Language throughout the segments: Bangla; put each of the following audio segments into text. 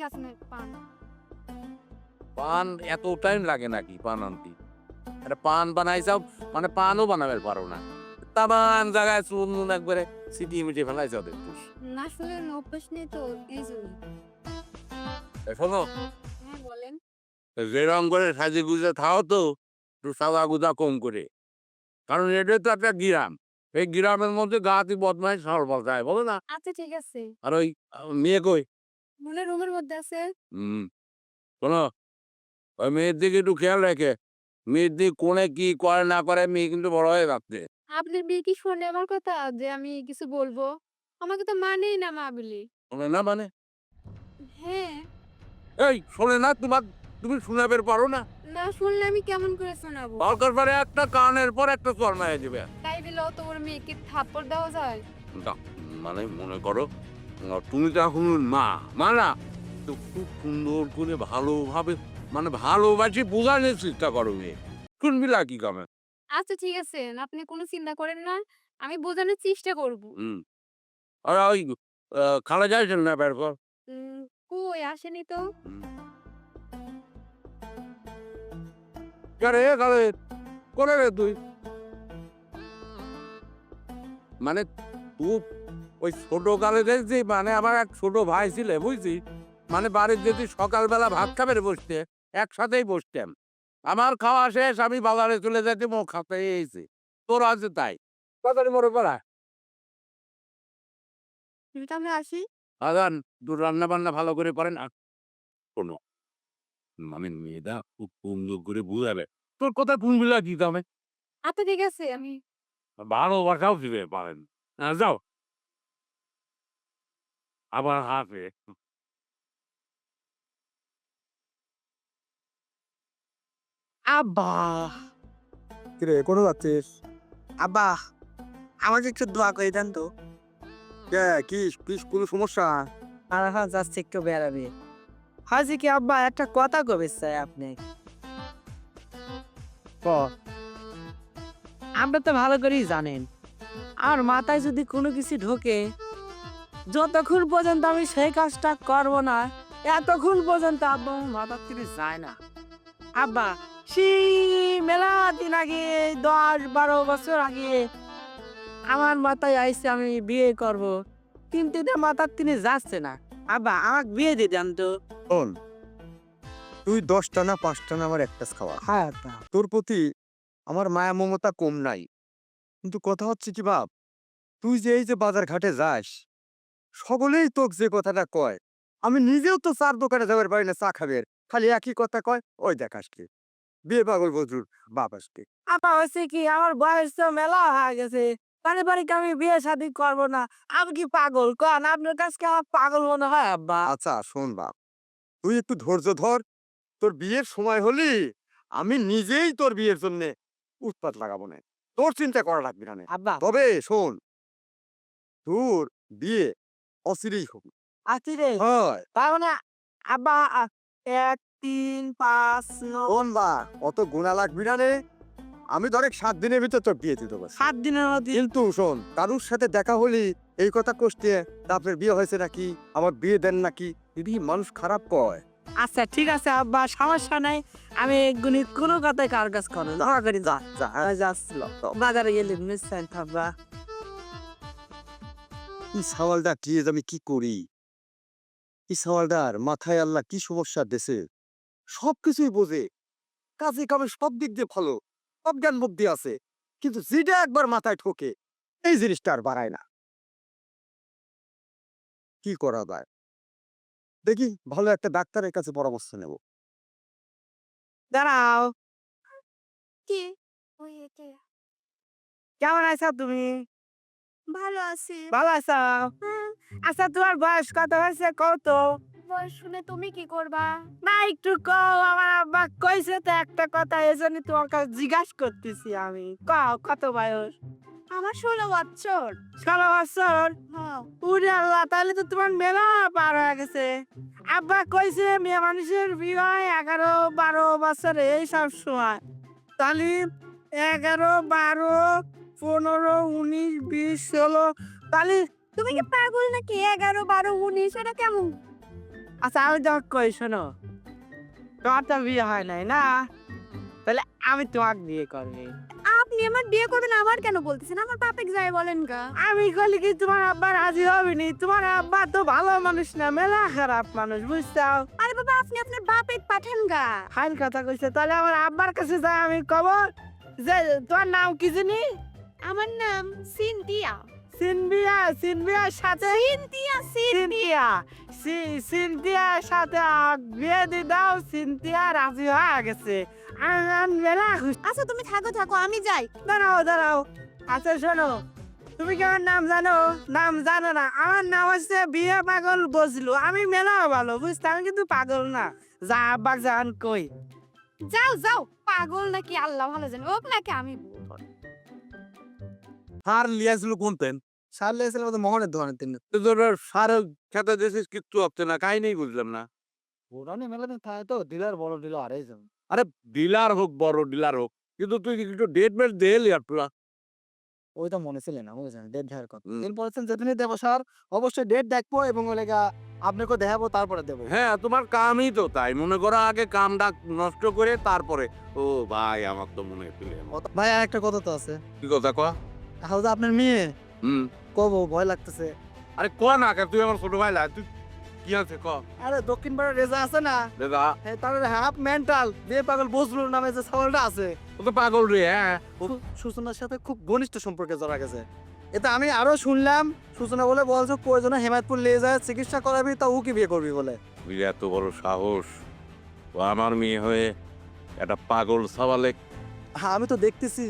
যে আপনার পান। পান এত টাইম লাগে নাকি পান আনতে? একটা পান বানাইছাও মানে পানও বানাবে পারো না। তামান জায়গায় চুন একবারে সিটি মিটে ফেলাইছ দেখছিস না আসলে অভ্যাস নেই তো এই জন্য। শোনো। হ্যাঁ বলেন। যেরকম করে সাজে গুজে থাও তো একটু সাদা গুজা কম করে। কারণ এটা তো একটা গ্রাম। এই গ্রামের মধ্যে গাতি বদমাই সরবল যায় বলো না? আচ্ছা ঠিক আছে। আর ওই মেয়ে কই? মনে রুমের মধ্যে আছে? হুম। শোনো ওই মেয়ের দিকে একটু খেয়াল রেখে মেয়ের দিকে কোনে কি করে না করে মেয়ে কিন্তু বড় হয়ে যাচ্ছে। আপনার বিয়ে কি শুনে আমার কথা? যে আমি কিছু বলব? আমাকে তো মানেই না মা বলি। শোনে না মানে? হ্যাঁ। এই শোনে না তোমার তুমি শোনাবে পারো না। না শুনলে আমি কেমন করে শোনাবো? দরকার পরে একটা কানের পর একটা চরমায় যাবে তাই বলে অত বড় মেয়েকে থাপ্পড় দেওয়া যায়? না, মানে মনে করো তুমি তো এখন মা। মা না তো খুব সুন্দর করে ভালোভাবে মানে ভালোবাসি বোঝানোর চেষ্টা করো মেয়ে। শুনবি কি কামে? আচ্ছা ঠিক আছে। আপনি কোনো চিন্তা করেন না আমি বোঝানোর চেষ্টা করব। হুম। আর ওই খালা যাইছেন না বেরপর কই আসেনি তো? রে কালে করে রে তুই? মানে তুই ওই ছোট কালে দেখছি মানে আমার এক ছোট ভাই ছিল বুঝছি মানে বাড়ির যদি সকালবেলা ভাত খাবে রে বসতে একসাথেই বসতাম। আমার খাওয়া শেষ আমি বাজারে চলে যেতে মুখ খাতে এসেছি তোর আছে তাই। তাড়াতাড়ি মরে পড়া। আসি? আদান তোর রান্না বান্না ভালো করে করেন আর শোনো মানে মেয়েটা খুব সুন্দর করে বুঝাবে। তোর কথা শুনবিলা কি দামে আচ্ছা ঠিক আছে আমি ভালোবাসাও দিবে পারেন। যাও। আবার হাসে আব্বা। কিরে কোনো যাচ্ছিস? আব্বা আমাকে একটু দোয়া করে দেন তো। কে কি কি কোনো সমস্যা? আর হ্যাঁ যাচ্ছে একটু বেড়াবে। হাজি কি আব্বা একটা কথা কবে চাই আপনি। ক? আপনি তো ভালো করেই জানেন। আর মাথায় যদি কোনো কিছু ঢোকে যতক্ষণ পর্যন্ত আমি সেই কাজটা করব না এতক্ষণ পর্যন্ত আব্বা আমার মাথার থেকে যায় না। আব্বা সেই মেলা দিন আগে দশ বারো বছর আগে আমার মাথায় আইসে আমি বিয়ে করব কিন্তু এটা মাথার তিনি যাচ্ছে না। আব্বা আমাকে বিয়ে দিয়ে দেন তো। শোন তুই দশটা না পাঁচটা না আমার একটা খাওয়া। হ্যাঁ আব্বা। তোর প্রতি আমার মায়া মমতা কম নাই। কিন্তু কথা হচ্ছে কি বাপ তুই যে এই যে বাজার ঘাটে যাস সকলেই তোকে যে কথাটা কয়। আমি নিজেও তো চার দোকানে যাবার পারি না চা খাবের খালি একই কথা কয় ওই দেখ আজকে বিয়ে পাগল বজরুর বাপ আপা হচ্ছে কি আমার বয়স তো মেলা হয়ে গেছে। তাহলে বাড়ি কি আমি বিয়ে শাদি করব না? আমি কি পাগল? কন আপনার কাছে আমার পাগল মনে হয় আব্বা? আচ্ছা শোন বাপ তুই একটু ধৈর্য ধর। তোর বিয়ের সময় হলি আমি নিজেই তোর বিয়ের জন্য উৎপাত লাগাবো না। তোর চিন্তা করা লাগবে না নে। আব্বা। তবে শোন তোর বিয়ে অচিরেই হবে আছি হয়। তার মানে আব্বা এক তিন পাঁচ শোন বা অত গুণা লাগবি না রে। আমি ধরে সাত দিনের ভিতর তোর বিয়ে দিতে পারছি সাত দিনের মধ্যে। কিন্তু শোন কারুর সাথে দেখা হলি এই কথা কষতে তারপরে বিয়ে হয়েছে নাকি আমার বিয়ে দেন নাকি দিদি মানুষ খারাপ কয়। আচ্ছা ঠিক আছে আব্বা সমস্যা নাই। আমি এগুলি কোনো কথাই কার কাজ করো না করে যা। যা যাচ্ছিল বাজারে গেলে নিশ্চয় থাকবা এই সওয়ালটা আমি কি করি? এই সওয়ালটার মাথায় আল্লাহ কি সমস্যা দেশে সব কিছুই বোঝে। কাজে কামে সব দিক দিয়ে ভালো বুদ্ধি আছে, কিন্তু যেটা একবার মাথায় ঠোকে, এই জিনিসটা আর বাড়ায় না। কি করা যায়? দেখি, ভালো একটা ডাক্তারের কাছে পরামর্শ নেব। দাঁড়াও। কি? কেমন আছো তুমি? ভালো আছি। ভালো আছো? হ্যাঁ, আচ্ছা তোমার বয়স কত হয়েছে? কত? বয়স শুনে তুমি কি করবা? না একটু কও আমার আব্বা কইছে তো একটা কথা এজন্য তোমার কাছে জিজ্ঞাসা করতেছি আমি। কও কত বয়স? আমার ষোলো বছর ষোলো বছর হ্যাঁ। আল্লাহ তাহলে তো তোমার মেলা পার হয়ে গেছে। আব্বা কইছে মেয়ে মানুষের বিয়ে হয় এগারো বারো বছর এই সব সময়। তাহলে এগারো বারো উনিশ ষোলো তাহলে তুমি কি পাগল নাকি? এগারো বারো উনিশ এটা কেমন? আচ্ছা আমি তোমাকে কই শোনো। তোমার তো বিয়ে হয় নাই না? তাহলে আমি তোমাকে বিয়ে করবি। আপনি আমার বিয়ে করবেন আমার কেন বলতেছেন? আমার বাপেক যায় বলেন গা। আমি কইলে কি তোমার আব্বা রাজি হবে নি তোমার আব্বা তো ভালো মানুষ না মেলা খারাপ মানুষ বুঝছাও? আরে বাবা আপনি আপনার বাপেক পাঠান গা। ফাইন কথা কইছে তাহলে আমার আব্বার কাছে যাই আমি কব যে তোমার নাম কি জানি? আমার নাম সিনতিয়া সিনবিয়া সিনবিয়ার সাথে সিনতিয়া সিনথিয়া সি সিনথিয়ার সাথে বিয়ে দিয়ে দাও সিনথিয়া রাজি হয়ে গেছে। আমি আচ্ছা তুমি থাকো থাকো আমি যাই। দাঁড়াও দাঁড়াও। আচ্ছা শোনো। তুমি কি আমার নাম জানো? নাম জানো না। আমার নাম হচ্ছে বিয়ে পাগল বজলু। আমি মেলা ভালো বুঝতে আমি কিন্তু পাগল না। যা আব্বাক জান কই। যাও যাও। পাগল নাকি? আল্লাহ ভালো জানে। ওক নাকি আমি। সার লিয়াছিল কোনতেন সার লেগেছিল আমাদের মোহনের দোকানের তিন তোর সার খেতে দিয়েছিস কিচ্ছু হচ্ছে না কাই নেই বুঝলাম না। পুরানি মেলাতে থাকে তো ডিলার বড় ডিলার আরে আরে ডিলার হোক বড় ডিলার হোক কিন্তু তুই একটু ডেট মেট দে তোরা ওই তো মনে ছিল না বুঝছেন ডেট দেওয়ার কথা। দিন বলেছেন যেদিনই দেবো স্যার অবশ্যই ডেট দেখব এবং ওলেগা আপনাকে দেখাবো তারপরে দেবো। হ্যাঁ তোমার কামই তো তাই মনে করো আগে কামটা নষ্ট করে তারপরে। ও ভাই আমার তো মনে ভাই আর একটা কথা তো আছে। কি কথা কয়া হাউদা আপনার মেয়ে। হুম। কব ভয় লাগতেছে। আরে ক না কে তুই আমার ছোট ভাই লা তুই কি আছে ক? আরে দক্ষিণ পাড়ার রেজা আছে না? দাদা হ্যাঁ তার হাফ মেন্টাল বিয়ে পাগল বজলুর নামে যে ছাগলটা আছে। ও তো পাগল রে হ্যাঁ। ও সূচনার সাথে খুব ঘনিষ্ঠ সম্পর্কে জড়া গেছে। এটা আমি আরও শুনলাম সূচনা বলে বলছো প্রয়োজনে হেমায়তপুর নিয়ে যায় চিকিৎসা করাবি তা উকি বিয়ে করবি বলে? তুই এত বড় সাহস ও আমার মেয়ে হয়ে একটা পাগল সওয়ালে হ্যাঁ আমি তো দেখতেছি।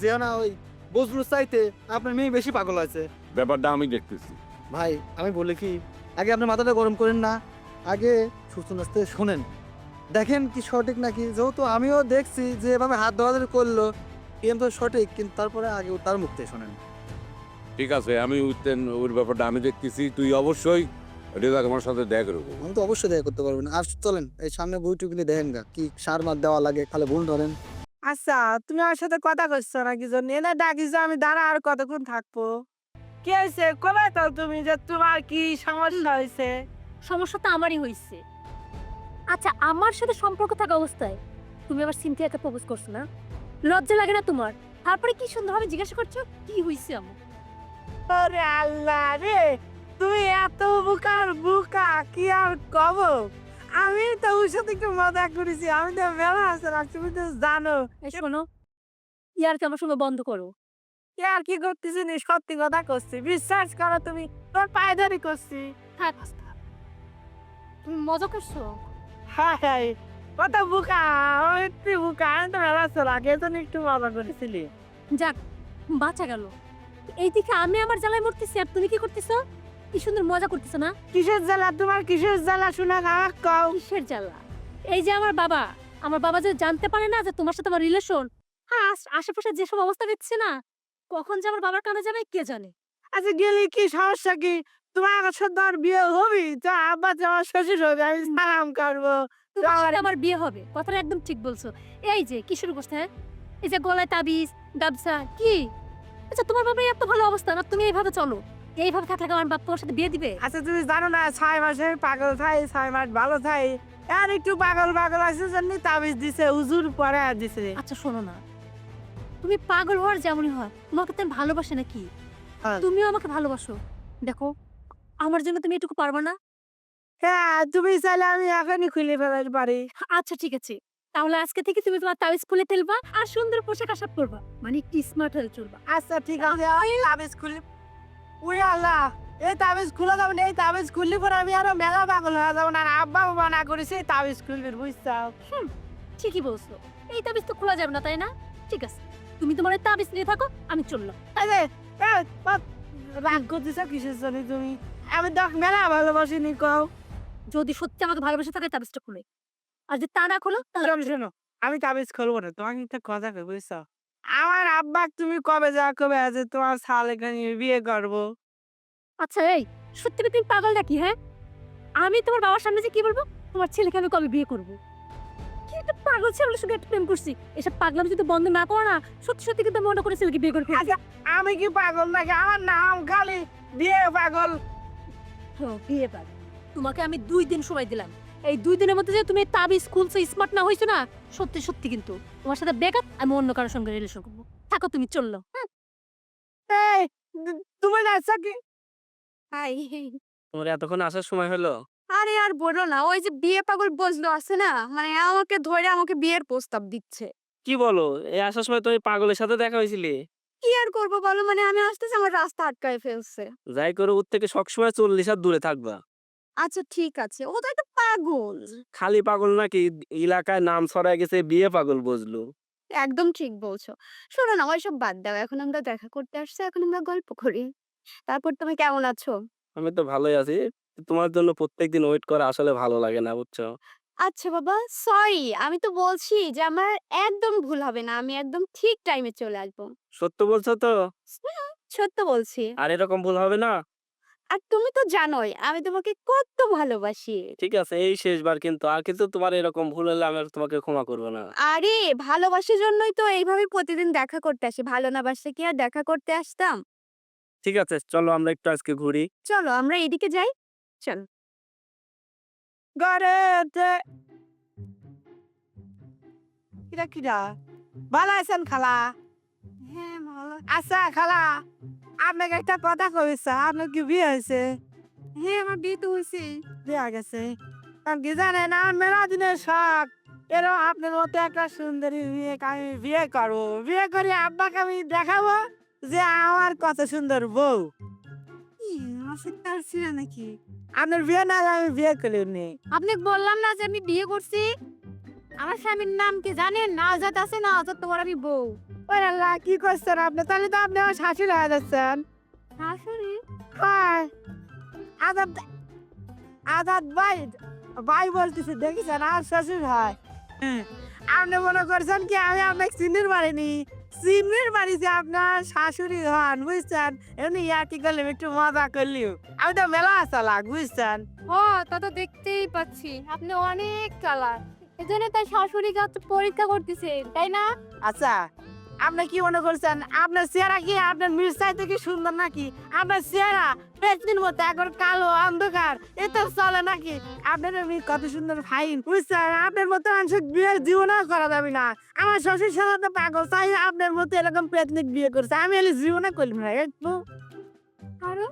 যে না ওই বজলুর চাইতে আপনার মেয়ে বেশি পাগল আছে ব্যাপারটা আমি দেখতেছি। ভাই আমি বলি কি আগে আপনার মাথাটা গরম করেন না আগে সুস্থ নাচতে শোনেন। দেখেন কি সঠিক নাকি? যেহেতু আমিও দেখছি যে এভাবে হাত ধরাধরি করল কিন্তু সঠিক কিন্তু তারপরে আগে তার মুখ থেকে শোনেন। ঠিক আছে আমি উঠতেন ওর ব্যাপারটা আমি দেখতেছি তুই অবশ্যই রেজাক আমার সাথে দেখ রাখব আমি তো অবশ্যই দেখা করতে পারবেন আর চলেন এই সামনে বই টুকিনি দেখেন গা কি সার মার দেওয়া লাগে খালে ভুল ধরেন। আচ্ছা তুমি আমার সাথে কথা কইছো না কি জন্য এনে ডাকিছো আমি দাঁড়া আর কতক্ষণ থাকব? কি হয়েছে কবে তো তুমি যে তোমার কি সমস্যা হয়েছে সমস্যা তো আমারই হয়েছে আচ্ছা আমার সাথে সম্পর্ক থাকা অবস্থায় তুমি আবার সিনথিয়াকে প্রপোজ করছ না? লজ্জা লাগে না তোমার? তারপরে কি সুন্দরভাবে জিজ্ঞাসা করছ? কি হয়েছে আমার? ওরে আল্লাহ রে! তুই এত বুকার বুকা কি আর কব? আমি তো ওর সাথে একটু মজা করেছি। আমি তো মেলা আছে না তুমি তো জানো। শোনো ইয়ারকে আমার সঙ্গে বন্ধ করো। কি আর কি করতেছি নি? সত্যি কথা করছি বিশ্বাস করো তুমি তোর পায়ে ধরে করছি থাক। তুমি মজা করছ? হাই হাই কত বুকা তুই বুকা। আমি তো মেলা আছে আগে তো একটু মজা করেছিলি। যাক বাঁচা গেল। এই দিকে আমি আমার জ্বালায় মরতেছি আর তুমি কি করতেছো? কি সুন্দর মজা করতেছো না? কিসের জ্বালা? তোমার কিসের জ্বালা? শোনা আমাকে কও। কিসের জ্বালা? এই যে আমার বাবা আমার বাবা যে জানতে পারে না যে তোমার সাথে আমার রিলেশন হ্যাঁ আশেপাশে যেসব অবস্থা দেখছে না কখন যে আমার বাবার কানে যাবে কে জানে? আচ্ছা গেলে কি সমস্যা কি? তোমার সাথে আর বিয়ে হবি? তো আব্বা তো আমার শ্বশুর হবে আমি সালাম করব। তোমার আমার- সাথে আমার বিয়ে হবে কথাটা একদম ঠিক বলছো। এই যে কি শুরু করছে হ্যাঁ? এই যে গলায় তাবিজ গাবসা কি? আচ্ছা তোমার বাবার এত ভালো অবস্থা না তুমি এইভাবে চলো। এইভাবে থাকলে আমার বাপ তোমার সাথে বিয়ে দিবে? আচ্ছা তুমি জানো না ছয় মাসে পাগল থাই ছয় মাস ভালো থাই। আর একটু পাগল পাগল আছে জন্য তাবিজ দিছে উজুর পরে আর দিছে। আচ্ছা শোনো না। তুমি পাগল হওয়ার যেমনই হয় তোমাকে তো ভালোবাসে নাকি? হ্যাঁ। তুমিও আমাকে ভালোবাসো। দেখো আমার জন্য তুমি এটুকু পারবে না? হ্যাঁ তুমি চাইলে আমি এখনই খুলে ফেলাতে পারি। আচ্ছা ঠিক আছে। তাহলে আজকে থেকে তুমি তোমার তাবিজ খুলে ফেলবা আর সুন্দর পোশাক আশাক করবা মানে একটু স্মার্ট হয়ে চলবা। আচ্ছা ঠিক আছে তাবিজ খুলে উই আল্লাহ এই তাবিজ খুলে যাবেন এই তাবিজ খুললে পরে আমি আরও মেলা পাগল হয়ে যাব। না আর আব্বা বাবা না করেছে এই তাবিজ খুলবে বুঝছাও? ঠিকই বলছো। এই তাবিজ তো খোলা যাবে না তাই না? ঠিক আছে তুমি তোমার এই তাবিজ নিয়ে থাকো আমি চললাম। আরে রাগ করতেছ কিসের জন্য তুমি? আমি তো মেলা ভালোবাসিনি কও। যদি সত্যি আমাকে ভালোবেসে থাকে তাবিজটা খুলে। আর যদি তা না খোলো তাহলে শোনো আমি তাবিজ খুলবো না তোমাকে একটা কথা বুঝছ? আমার আব্বা তুমি কবে যা কবে আছে তোমার সালেকে নিয়ে বিয়ে করব। আচ্ছা এই সত্যি তুমি পাগল নাকি হ্যাঁ? আমি তোমার বাবার সামনে যে কি বলব? তোমার ছেলেকে আমি কবে বিয়ে করব? কি একটা পাগল ছেলের সঙ্গে একটা প্রেম করছি। এসব পাগলাম যদি বন্ধ না করো না সত্যি সত্যি কিন্তু মনে করে ছেলেকে বিয়ে করে। আচ্ছা আমি কি পাগল নাকি? আমার নাম খালি বিয়ে পাগল। ও, বিয়ে পাগল। তোমাকে আমি দুই দিন সময় দিলাম। এই দুই দিনের মধ্যে যে তুমি তাবিজ খুলছো স্মার্ট না হয়েছো না সত্যি সত্যি কিন্তু। তোমার সাথে বেকার আমি অন্য কারোর সঙ্গে রিলেশন করব। থাকো তুমি চলল। তুমি হাই। তোমার এতক্ষণ আসার সময় হলো? আরে আর বলো না ওই যে বিয়ে পাগল বসল আছে না মানে আমাকে ধরে আমাকে বিয়ের প্রস্তাব দিচ্ছে। কি বলো? এই আসার সময় তুমি পাগলের সাথে দেখা হয়েছিলি। কি আর করব বলো মানে আমি আসতেছি আমার রাস্তা আটকায় ফেলছে। যাই করে ওর থেকে সবসময় চল্লিশ হাত দূরে থাকবা। আচ্ছা ঠিক আছে। ও তো একটা পাগল। খালি পাগল নাকি? এলাকায় নাম ছড়ায় গেছে বিয়ে পাগল বুঝলো। একদম ঠিক বলছো। শোনো না ওইসব বাদ দাও। এখন আমরা দেখা করতে আসছি এখন আমরা গল্প করি। তারপর তুমি কেমন আছো? আমি তো ভালোই আছি। তোমার জন্য প্রত্যেকদিন ওয়েট করা আসলে ভালো লাগে না বুঝছ? আচ্ছা বাবা সরি। আমি তো বলছি যে আমার একদম ভুল হবে না। আমি একদম ঠিক টাইমে চলে আসব। সত্য বলছো তো? সত্য বলছি। আর এরকম ভুল হবে না? আর তুমি তো জানোই আমি তোমাকে কত ভালোবাসি। ঠিক আছে এই শেষবার কিন্তু আর কিন্তু তোমার এরকম ভুল হলে আমি আর তোমাকে ক্ষমা করব না। আরে ভালোবাসার জন্যই তো এইভাবে প্রতিদিন দেখা করতে আসি ভালো না বাসলে কি আর দেখা করতে আসতাম? ঠিক আছে চলো আমরা একটু আজকে ঘুরি। চলো আমরা এদিকে যাই চল। ঘরে কিরা কিরা? ভালো আছেন খালা? হ্যাঁ ভালো। আচ্ছা খালা। আপনাকে একটা কথা কইছা আপনার কি বিয়ে হয়েছে? হ্যাঁ আমার বিয়ে তো হয়েছে। বিয়ে গেছে? কারণ কি জানেন আমার মেলা দিনের শখ এরকম আপনার মতো একটা সুন্দরী বিয়ে আমি বিয়ে করব। বিয়ে করে আব্বাকে আমি দেখাবো যে আমার কত সুন্দর বউ। নাকি? আপনার বিয়ে না আমি বিয়ে করি নি। আপনি বললাম না যে আমি বিয়ে করছি? আমার স্বামীর নাম কি জানেন? না আজাদ আছে না আজাদ তোমার আমি বউ। ওই আল্লাহ কি করছেন আপনি? তাহলে তো আপনি আমার শাশুড়ি হয়ে যাচ্ছেন। শাশুড়ি? হয়। আজাদ আজাদ ভাই ভাই বলতেছে দেখেছেন? আর শ্বশুর হয়। হ্যাঁ, আপনি মনে করছেন কি আমি আপনাকে চিনির মারিনি চিনির মারিছে আপনার শাশুড়ি হন বুঝছেন? এমনি ইয়ার্কি করলাম একটু মজা করলিও। আমি তো মেলা চালাক বুঝছেন? ও তা তো দেখতেই পাচ্ছি। আপনি অনেক কালার এজন্য তার শাশুড়ি পরীক্ষা করতেছে তাই না? আচ্ছা। আপনি কি মনে করছেন, আপনার চেহারা কি আপনার মির্চাই থেকে সুন্দর নাকি? আপনার চেহারা পেটনির মতো একবার কালো অন্ধকার এত চলে নাকি? আপনার কত সুন্দর, ফাইন। বুঝছেন? আপনার মতো মানুষ বিয়ে জীবনেও করা যাবে না। আমার শ্বশুর তো পাগল, তাই আপনার মতো এরকম পেটনিক বিয়ে করছে। আমি এলে জীবনে করলাম না একটু আরও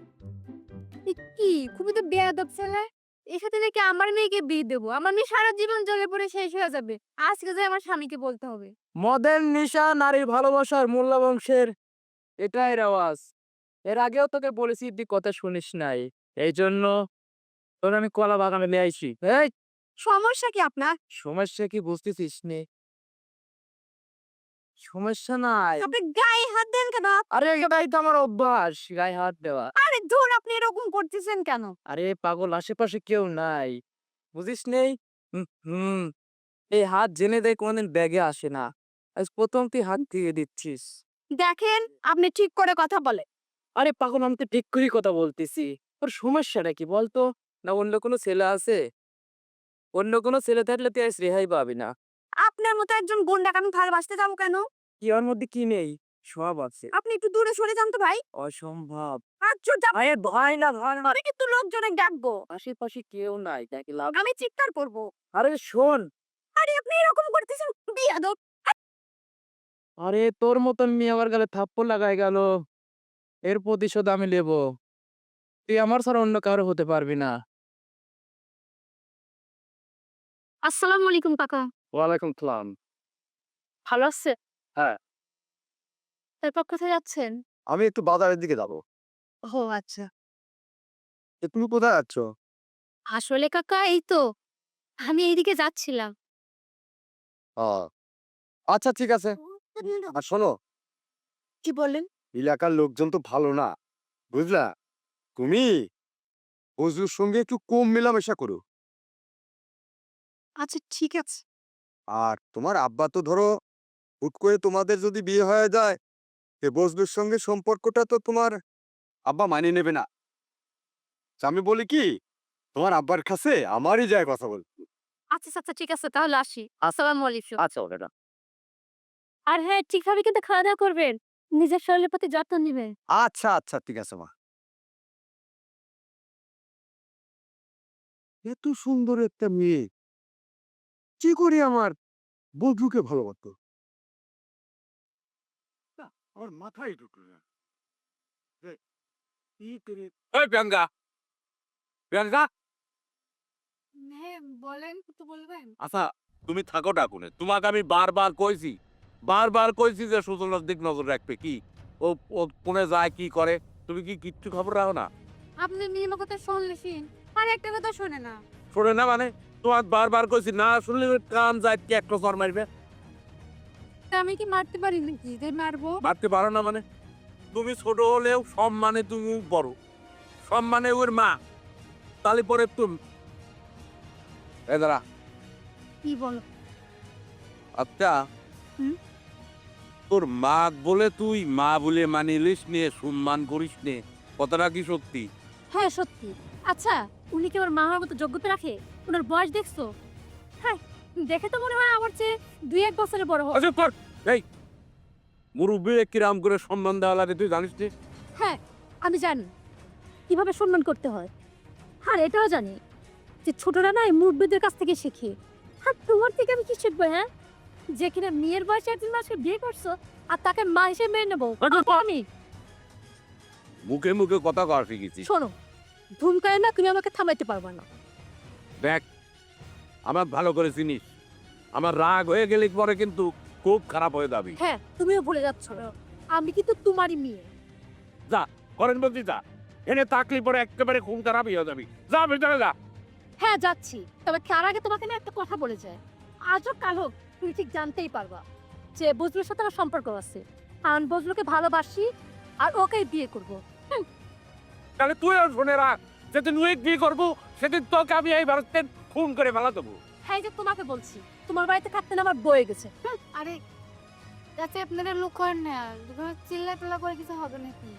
কি? খুবই তো বেয়াদব ছেলে। এর সাথে নাকি আমার মেয়েকে বিয়ে দেবো? আমার মেয়ে সারা জীবন জলে পড়ে শেষ হয়ে যাবে। আজকে যে আমার স্বামীকে বলতে হবে। মদের নিশা নারীর ভালোবাসার মূল্য বংশের এটাই রেওয়াজ। এর আগেও তোকে বলেছি তুই কথা শুনিস নাই। এই জন্য তোর আমি কলা বাগানে নিয়ে আইছি। এই! সমস্যা কি আপনার? সমস্যা কি বুঝতেছিস নে? সমস্যা নাই। আপনি গায়ে হাত দেন কেন? আরে এটাই তো আমার অভ্যাস গায়ে হাত দেওয়া। আরে ধুর আপনি এরকম করতেছেন কেন? আরে পাগল আশেপাশে কেউ নাই। বুঝিস নেই হুম, এই হাত জেনে দেয় কোনোদিন ব্যাগে আসে না। আজ প্রথম তুই হাত দিয়ে দিচ্ছিস। দেখেন আপনি ঠিক করে কথা বলে। আরে পাগল আমি তো ঠিক করেই কথা বলতেছি। ওর সমস্যাটা কি বলতো? না অন্য কোনো ছেলে আছে? অন্য কোনো ছেলে থাকলে তুই আজ রেহাই পাবি না। আপনার মতো একজন গুন্ডাকে আমি ভালোবাসতে যাব কেন? ওর মধ্যে কি নেই? সব আছে। আপনি একটু দূরে সরে যান তো ভাই। অসম্ভব। আচ্ছা আরে ভয় না ভয় না। আমি কিন্তু লোকজনে ডাকবো। আশেপাশে কেউ নাই দেখি লাভ? আমি চিৎকার করব। আরে শোন। আরে আপনি এরকম করতেছেন বিয়াদব। আরে তোর মতন মেয়ে আমার গালে থাপ্পড় লাগাই গেল। এর প্রতিশোধ আমি নেব। তুই আমার ছাড়া অন্য কারও হতে পারবি না। আসসালামু আলাইকুম কাকা। ওয়ালাইকুম সালাম। ভালো আছে হ্যাঁ। তারপর কোথায় যাচ্ছেন? আমি একটু বাজারের দিকে যাব। ও আচ্ছা। এ, তুমি কোথায় যাচ্ছ? আসলে কাকা এই তো আমি এইদিকে যাচ্ছিলাম। ও আচ্ছা ঠিক আছে। আর শোনো। কি বললেন? এলাকার লোকজন তো ভালো না বুঝলা? তুমি বজুর সঙ্গে একটু কম মেলামেশা করো। আচ্ছা ঠিক আছে। আর তোমার আব্বা তো ধরো হুট করে তোমাদের যদি বিয়ে হয়ে যায় এ বজলুর সঙ্গে সম্পর্কটা তো তোমার আব্বা মানিয়ে নেবে না। আমি বলি কি তোমার আব্বার কাছে আমারই যায় কথা বল। আচ্ছা আচ্ছা ঠিক আছে তাহলে আসি। আসসালামু আলাইকুম। আচ্ছা ওটা আর হ্যাঁ ঠিকভাবে কিন্তু খাওয়া দাওয়া করবেন। নিজের শরীরের প্রতি যত্ন নিবেন। আচ্ছা আচ্ছা ঠিক আছে মা। এত সুন্দর একটা মেয়ে। কি করি আমার? বন্ধুকে ভালোবাসতো আমার মাথায় ঢুকলো না। আচ্ছা তুমি থাকো ডাকুনে তোমাকে আমি বারবার কইছি বারবার কইছি যে দিক নজর রাখবে। কি? ও ও কোনে যায় কি করে? তুমি কি কিচ্ছু খবর রাখো না? আপনি কথা আর একটা কথা শোনে না। শোনে না মানে? তোমার বারবার কইছি না শুনলে কান কি একটা জ্বর মারবে? আমি কি মারতে পারি নাকি? যে মারবো। মারতে পারো না মানে? তুমি ছোট হলেও সম্মানে তুমি বড়। সম্মানে ওর মা। তাহলে পরে তুমি। এ দাঁড়া। কি বলো? আচ্ছা। তোর মা বলে তুই মা বলে মানিলিস নে সম্মান করিস নে। কথাটা কি সত্যি? হ্যাঁ সত্যি। আচ্ছা উনি কি আমার মা হওয়ার মতো যোগ্যতা রাখে? ওনার বয়স দেখছ? হ্যাঁ দেখে তো মনে হয় আমার চেয়ে দুই এক বছরের বড় হবে আচ্ছা কর। এই মুরব্বী কিরাম করে সম্মান দেওয়া লাগে তুই জানিস নে? হ্যাঁ আমি জানি। কীভাবে সম্মান করতে হয়? আর এটাও জানি যে ছোটরা না মুরব্বীদের কাছ থেকে শেখে। আর তোমার থেকে আমি কি শিখব হ্যাঁ? যে কিনা মেয়ের বয়সে একদিন মাসকে বিয়ে করছ আর তাকে মা হিসেবে মেনে নেব। আমি মুখে মুখে কথা কওয়া শিখেছি। শোনো ধুমকায় না তুমি আমাকে থামাইতে পারবে না। দেখ আমার ভালো করে চিনিস। আমার রাগ হয়ে গেলে পরে কিন্তু খুব খারাপ হয়ে যাবি। হ্যাঁ তুমিও ভুলে যাচ্ছ। আমি কিন্তু তোমারই মেয়ে। যা করেন বলছি যা। এনে তাকলি পরে একেবারে খুন খারাপ হয়ে যাবি। যা ভিতরে যা। হ্যাঁ যাচ্ছি। তবে তার আগে তোমাকে না একটা কথা বলে যায় আজও কাল হোক তুমি ঠিক জানতেই পারবা যে বজলুর সাথে আমার সম্পর্ক আছে। আর আমি বজলুকে ভালোবাসি আর ওকেই বিয়ে করব। তাহলে তুই তুইও শুনে রাখ। যেদিন উইক বিয়ে করব সেদিন তোকে আমি এই ভারতের খুন করে ফেলা দেবো। হ্যাঁ যে তোমাকে বলছি তোমার বাড়িতে থাকতে না আমার বয়ে গেছে। আরে যাতে আপনারা লোক করেন না চিল্লা টিল্লা করে কিছু হবে নাকি?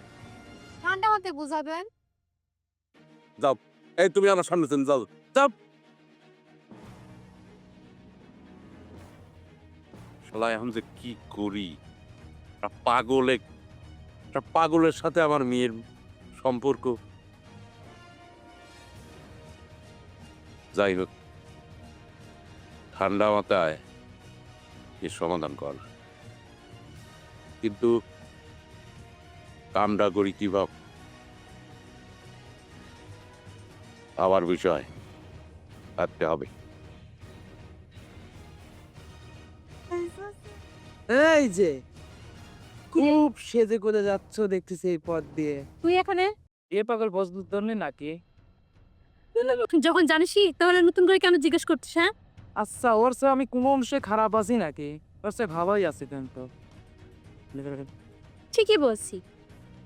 ঠান্ডা মাথায় বুঝাবেন। যাও এই তুমি আমার সামনে থেকে যাও। যাও। শালা এখন যে কি করি? একটা পাগলে একটা পাগলের সাথে আমার মেয়ের সম্পর্ক। যাই হোক ঠান্ডা মাথায় এর সমাধান কর। কিন্তু কামটা করি কি ভাব? আবার বিষয় ভাবতে হবে। এই যে খুব সেজে করে যাচ্ছ দেখতেছি এই পথ দিয়ে। তুই এখানে? এ পাগল ধরলি নাকি? যখন জানিসই তাহলে নতুন করে কেন জিজ্ঞেস করছিস হ্যাঁ? আচ্ছা ওর সে আমি কোনো অংশে খারাপ আছি নাকি? ওর সে ভালোই আছি কিন্তু ঠিকই বলছি।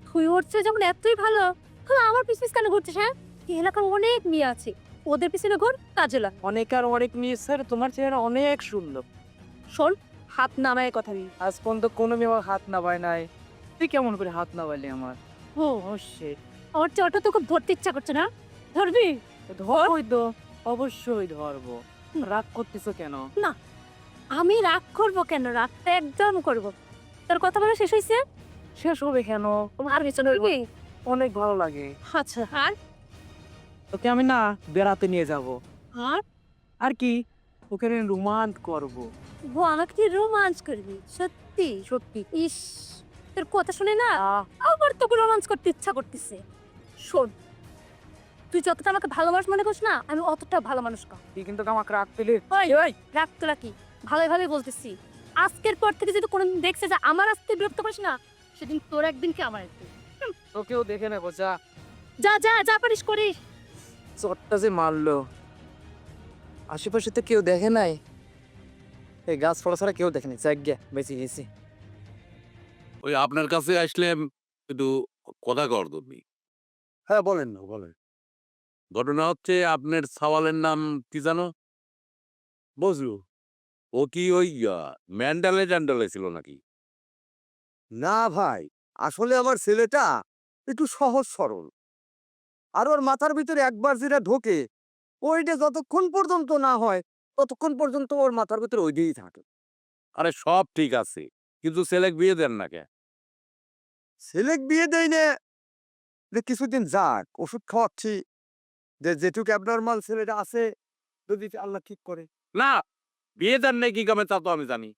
তুই ওর চেয়ে যখন এতই ভালো তাহলে আমার পিছিয়ে কেন ঘুরছিস হ্যাঁ? এই এলাকার অনেক মেয়ে আছে ওদের পিছনে ঘুর কাজে লাগ। অনেক আর অনেক মেয়ে স্যার তোমার চেহারা অনেক সুন্দর। শোন হাত নামায় কথা বলি। আজ পর্যন্ত কোনো মেয়ে আমার হাত নামায় নাই। তুই কেমন করে হাত নাবাইলি আমার? ও ও shit। আমার চেয়ে তো খুব ধরতে ইচ্ছা করছে না। ধরবি? ধরবই তো অবশ্যই ধরবো। রাগ করতেছো কেন? না আমি রাগ করব কেন? রাগটা একদম করব। তোর কথা বলা শেষ হয়েছে শেষ হবে কেন? আর কিছু নড়বি অনেক ভালো লাগে। আচ্ছা আর? তোকে আমি না বেড়াতে নিয়ে যাব। আর? আর কি? ওখানে রোমান্ট করব। ও আমাকে রোমাঞ্চ করবি সত্যি? সত্যি। ইস তোর কথা শুনে না আবার তোকে রোমাঞ্চ করতে ইচ্ছা করতেছে। শোন তুই যতটা আমাকে ভালোবাস মনে করিস না আমি অতটা ভালো মানুষ কা তুই কিন্তু আমাকে রাগ পেলে ওই ওই রাখ তোরা কি? ভালোই ভালোই বলতেছি। আজকের পর থেকে যদি কোনোদিন দেখছে যে আমার আসতে বিরক্ত করিস না সেদিন তোর একদিন কি আমার একদিন। তোকেও দেখে নেব যা। যা যা যা পারিস করিস। চটটা যে মারলো। আশেপাশে তো কেউ দেখে নাই। এই গাছ ফলা ছাড়া কেউ দেখেনি যাক গিয়া বেঁচে গেছি। ওই আপনার কাছে আসলে একটু কথা কর তুমি হ্যাঁ বলেন না বলেন। ঘটনা হচ্ছে আপনার সওয়ালের নাম কি জানো? বজলু। ও কি ওই ম্যান্ডালে ট্যান্ডালে ছিল নাকি? না ভাই আসলে আমার ছেলেটা একটু সহজ সরল। আর ওর মাথার ভিতরে একবার যেটা ঢোকে ওইটা যতক্ষণ পর্যন্ত না হয় ততক্ষণ পর্যন্ত ওর মাথার ভিতরে ওইটাই থাকে। আরে সব ঠিক আছে কিন্তু ছেলে বিয়ে দেন না কে? ছেলে বিয়ে দেয় না কিছুদিন যাক ওষুধ খাওয়াচ্ছি। যে যেটুকু অ্যাবনর্মাল ছেলেটা আছে যদি আল্লাহ ঠিক করে। না বিয়ে দেন নেই কি কামে তা তো আমি জানি।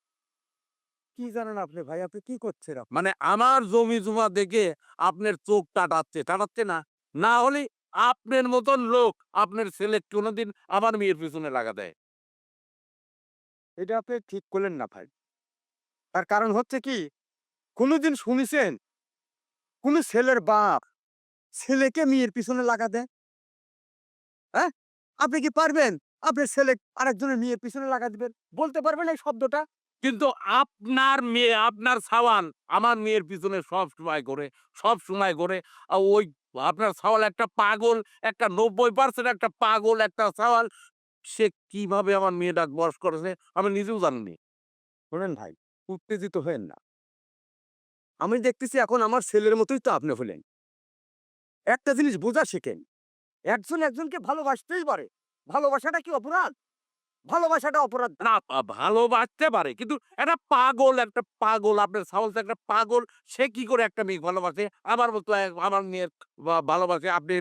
কি জানেন আপনি ভাই? আপনি কি করছেন মানে আমার জমি জমা দেখে আপনার চোখ টাটাচ্ছে টাটাচ্ছে না। না হলে আপনার মতন লোক আপনার ছেলে কোনোদিন আমার মেয়ের পিছনে লাগা দেয়। এটা আপনি ঠিক করলেন না ভাই। তার কারণ হচ্ছে কি কোনোদিন শুনেছেন? কোন ছেলের বাপ ছেলেকে মেয়ের পিছনে লাগা দেয়? হ্যাঁ? আপনি কি পারবেন? আপনার ছেলে আরেকজনের মেয়ের পিছনে লাগা দিবেন। বলতে পারবেন এই শব্দটা? কিন্তু আপনার মেয়ে, আপনার সাওয়ান আমার মেয়ের পিছনে সব সময় করে সব সময় করে ওই আপনার সাওয়াল একটা পাগল, একটা নব্বই পার্সেন্ট একটা পাগল একটা সাওয়াল। সে কীভাবে আমার মেয়েটা বস করেছে আমি নিজেও জানিনি। শোনেন ভাই, উত্তেজিত হয়েন না। আমি দেখতেছি এখন আমার ছেলের মতোই তো আপনি হলেন। একটা জিনিস বোঝা শেখেন। একজন একজনকে ভালোবাসতেই পারে। ভালোবাসাটা কি অপরাধ? ভালোবাসাটা অপরাধ না ভালোবাসতে পারে। কিন্তু একটা পাগল একটা পাগল, আপনার একটা পাগল, সে কি করে একটা মেয়ে ভালোবাসে? আমার মতো আমার ভালোবাসে, আপনি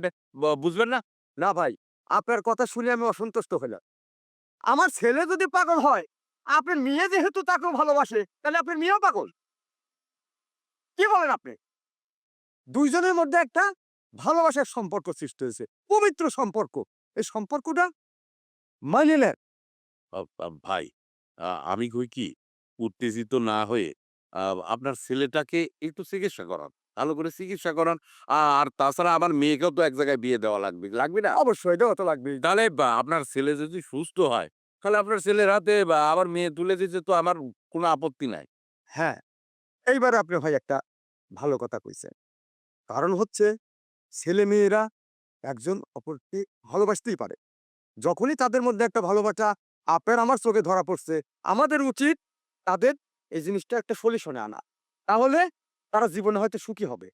বুঝবেন না? না ভাই, আপনার কথা শুনে আমি অসন্তুষ্ট হলাম। আমার ছেলে যদি পাগল হয়, আপনার মেয়ে যেহেতু তাকেও ভালোবাসে, তাহলে আপনার মেয়েও পাগল। কি বলেন আপনি? দুইজনের মধ্যে একটা ভালোবাসার সম্পর্ক সৃষ্টি হয়েছে পবিত্র সম্পর্ক। এই সম্পর্কটা মানিয়ে নেন ভাই আমি কই কি? উত্তেজিত না হয়ে আপনার ছেলেটাকে একটু চিকিৎসা করান ভালো করে চিকিৎসা করান। আর তাছাড়া আমার মেয়েকেও তো এক জায়গায় বিয়ে দেওয়া লাগবে লাগবে না? অবশ্যই এটাও তো লাগবে। তাহলে বা আপনার ছেলে যদি সুস্থ হয় তাহলে আপনার ছেলের হাতে বা আমার মেয়ে তুলে দিতে তো আমার কোনো আপত্তি নাই। হ্যাঁ এইবার আপনি ভাই একটা ভালো কথা কইছেন। কারণ হচ্ছে ছেলে মেয়েরা একজন অপরকে ভালোবাসতেই পারে। যখনই তাদের মধ্যে একটা ভালোবাসা আপনার আমার চোখে ধরা পড়ছে, আমাদের উচিত তাদের এই জিনিসটা একটা সলিউশনে আনা। তাহলে তারা জীবনে হয়তো সুখী হবে।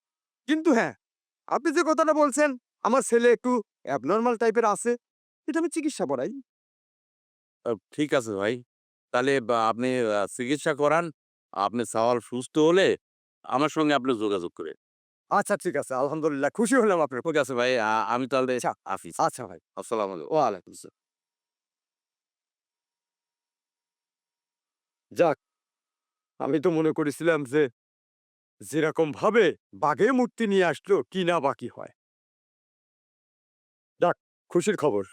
কিন্তু হ্যাঁ আপনি যে কথাটা বলছেন, আমার ছেলে একটু অ্যাবনর্মাল টাইপের আছে, এটা আমি চিকিৎসা করাই। ঠিক আছে ভাই। তাহলে আপনি চিকিৎসা করান, আপনি সওয়াল সুস্থ হলে আমার সঙ্গে আপনি যোগাযোগ করে আচ্ছা ঠিক আছে। আলহামদুলিল্লাহ খুশি হলাম আপনার ঠিক আছে ভাই আ- আমি তাহলে আচ্ছা। আফিস আচ্ছা ভাই। আসসালামু আলাইকুম। ওয়ালাইকুম আসসালাম। যাক আমি তো মনে করেছিলাম যে যেরকম ভাবে বাঘে মূর্তি নিয়ে আসলো কি না বাকি হয়। যাক খুশির খবর।